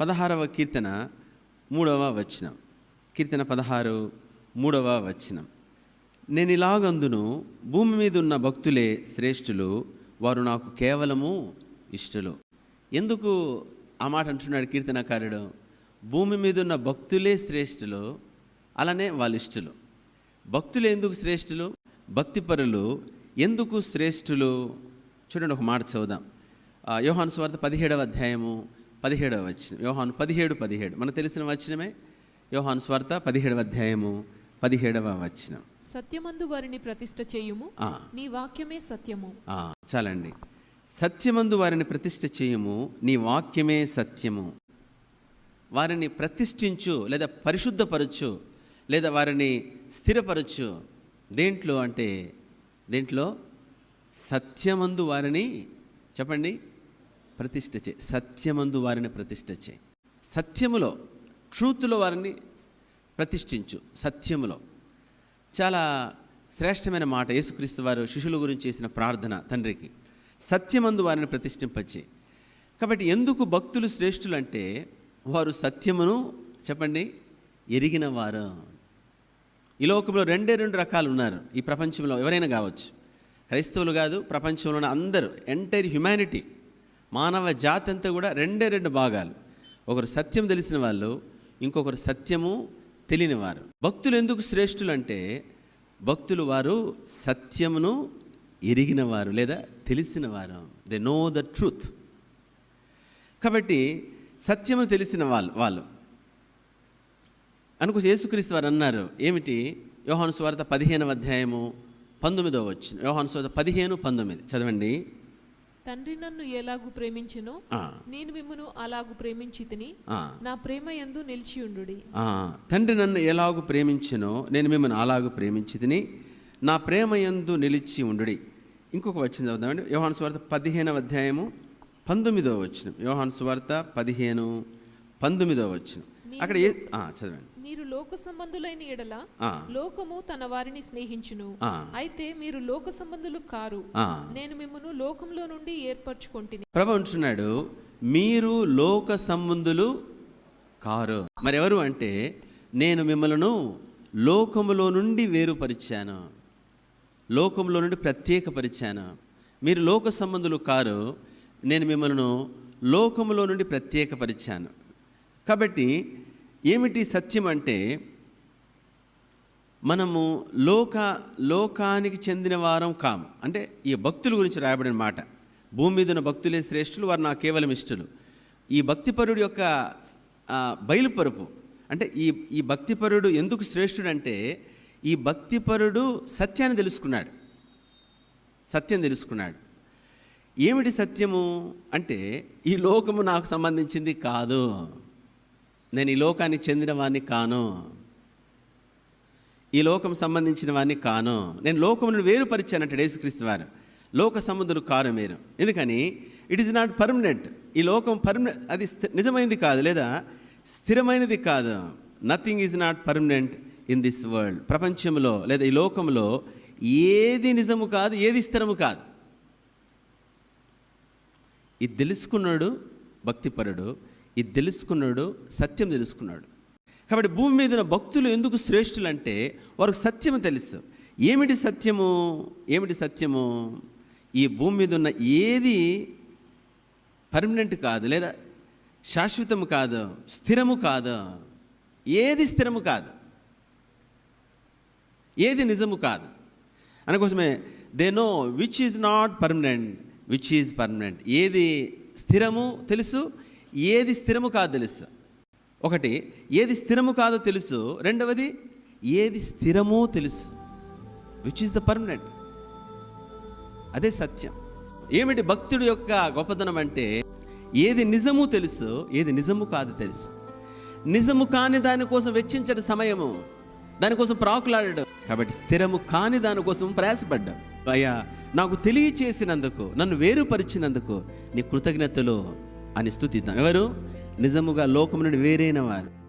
పదహారవ కీర్తన మూడవ వచనం. కీర్తన పదహారు మూడవ వచనం. నేను ఇలాగందును భూమి మీద ఉన్న భక్తులే శ్రేష్ఠులు వారు నాకు కేవలము ఇష్టలు. ఎందుకు ఆ మాట అంటున్నాడు కీర్తనకారుడు? భూమి మీద ఉన్న భక్తులే శ్రేష్ఠులు అలానే వాళ్ళ ఇష్టలు భక్తులు ఎందుకు శ్రేష్ఠులు? భక్తిపరులు ఎందుకు శ్రేష్ఠులు? చూడండి ఒక మాట చదుదాం యోహాను స్వార్థ పదిహేడవ అధ్యాయము పదిహేడవ వచనం. యోహాను పదిహేడు పదిహేడు. మనకు తెలిసిన వచనమే? యోహాను స్వార్థ పదిహేడవ అధ్యాయము పదిహేడవ వచనం. సత్యమందు వారిని ప్రతిష్ఠ చేయుము? నీ వాక్యమే సత్యము. చాలండి. సత్యమందు వారిని ప్రతిష్ఠ చేయము నీ వాక్యమే సత్యము. వారిని ప్రతిష్ఠించు లేదా పరిశుద్ధపరచు లేదా వారిని స్థిరపరచు. దేంట్లో అంటే దేంట్లో? సత్యమందు వారిని చెప్పండి. ప్రతిష్ఠ చే సత్యమందు వారిని ప్రతిష్ఠ చే సత్యములో ట్రూత్లో వారిని ప్రతిష్ఠించు సత్యములో. చాలా శ్రేష్టమైన మాట యేసుక్రీస్తు వారు శిష్యుల గురించి చేసిన ప్రార్థన తండ్రికి. సత్యమందు వారిని ప్రతిష్ఠింపచ్చే కాబట్టి ఎందుకు భక్తులు శ్రేష్ఠులు అంటే వారు సత్యమును చెప్పండి ఎరిగిన వారు. ఈ లోకంలో రెండే రెండు రకాలు ఉన్నారు ఈ ప్రపంచంలో ఎవరైనా కావచ్చు. క్రైస్తవులు కాదు ప్రపంచంలో అందరూ ఎంటైర్ హ్యుమానిటీ మానవ జాతి అంతా కూడా రెండే రెండు భాగాలు. ఒకరు సత్యం తెలిసిన వాళ్ళు ఇంకొకరు సత్యము తెలియని వారు. భక్తులు ఎందుకు శ్రేష్ఠులు అంటే భక్తులు వారు సత్యమును ఎరిగిన వారు లేదా తెలిసిన వారు. దే నో ద ట్రూత్ కాబట్టి సత్యము తెలిసిన వాళ్ళు వాళ్ళు. అనుకో యేసుక్రీస్తు వారు అన్నారు ఏమిటి? యోహాను స్వార్త పదిహేనవ అధ్యాయము పంతొమ్మిదవ వచ్చిన యోహాను స్వార్త పదిహేను పంతొమ్మిది. చదవండి. తండ్రి నన్ను ఎలాగు ప్రేమించునో నేను మిమ్మును అలాగు ప్రేమించి తిని నా ప్రేమ యందు నిలిచియుండుడి ఆ. తండ్రి నన్ను ఎలాగు ప్రేమించనో నేను మిమ్మల్ని అలాగు ప్రేమించి తిని నా ప్రేమ యందు నిలిచి ఉండుడి. ఇంకొక వచ్చిన చదువుదామండి. యోహాను స్వార్థ పదిహేనవ అధ్యాయము పంతొమ్మిదవ వచ్చిన యోహాను స్వార్థ పదిహేను పంతొమ్మిదవ వచ్చిన అక్కడ చదవండి. మీరు లోక సంబంధులైన ఎడల లోకము తన వారిని స్నేహించును. అయితే మీరు లోక సంబంధులు కారు. నేను మిమ్మును లోకంలో నుండి ఏర్పరచుకొంటిని. ప్రభు మీరు లోక సంబంధులు కారు. మరి ఎవరు అంటే నేను మిమ్మలను లోకములో నుండి వేరుపరిచాను. లోకంలో నుండి ప్రత్యేకపరిచాను. మీరు లోక సంబంధులు కారు నేను మిమ్మల్ని లోకములో నుండి ప్రత్యేకపరిచాను. కాబట్టి ఏమిటి సత్యం అంటే మనము లోక లోకానికి చెందిన వారం కాము అంటే ఈ భక్తుల గురించి రాయబడిన మాట. భూమి మీద ఉన్న భక్తులే శ్రేష్ఠులు వారు నా కేవలం ఇష్టలు. ఈ భక్తిపరుడు యొక్క బయలుపరుపు. అంటే ఈ ఈ భక్తిపరుడు ఎందుకు శ్రేష్ఠుడు అంటే ఈ భక్తిపరుడు సత్యాన్ని తెలుసుకున్నాడు. సత్యం తెలుసుకున్నాడు. ఏమిటి సత్యము? అంటే ఈ లోకము నాకు సంబంధించింది కాదు. నేను ఈ లోకానికి చెందిన వాడిని కాను. ఈ లోకం సంబంధించిన వాడిని కాను. నేను లోకమును వేరుపరిచానంటాడు యేసుక్రీస్తు వారు. లోక సంబంధులు కారు మీరు. ఎందుకని? ఇట్ ఈస్ నాట్ పర్మనెంట్ ఈ లోకం పర్మనెంట్ అది స్థి- నిజమైనది కాదు లేదా? స్థిరమైనది కాదు. Nothing is not permanent in this world ప్రపంచంలో లేదా ఈ లోకంలో ఏది నిజము కాదు ఏది స్థిరము కాదు. ఇది తెలుసుకున్నాడు భక్తిపరుడు ఇది తెలుసుకున్నాడు సత్యం తెలుసుకున్నాడు. కాబట్టి భూమి మీద భక్తులు ఎందుకు శ్రేష్ఠులు అంటే వారికి సత్యము తెలుసు. ఏమిటి సత్యము? ఏమిటి సత్యము? ఈ భూమి మీద ఉన్న ఏది పర్మనెంట్ కాదు లేదా శాశ్వతము కాదు స్థిరము కాదు. ఏది స్థిరము కాదు. ఏది నిజము కాదు. అందుకోసమే they know which is not permanent which is permanent ఏది స్థిరము తెలుసు ఏది స్థిరము కాదు తెలుసు. ఒకటి ఏది స్థిరము కాదో తెలుసు. రెండవది ఏది స్థిరమో తెలుసు. విచ్ ఈజ్ ద పర్మనెంట్ అదే సత్యం. ఏమిటి భక్తుడి యొక్క గొప్పతనం అంటే ఏది నిజము తెలుసు ఏది నిజము కాదు తెలుసు. నిజము కాని దానికోసం వెచ్చించడం సమయము దానికోసం ప్రాకులాడడం. కాబట్టి స్థిరము కాని దానికోసం ప్రయాసపడ్డాడు అయ్యా నాకు తెలియచేసినందుకు నన్ను వేరుపరిచినందుకు నీ కృతజ్ఞతలు. అని స్థుతిద్దాం. ఎవరు? నిజముగా లోకము నుండి వేరైన వారు.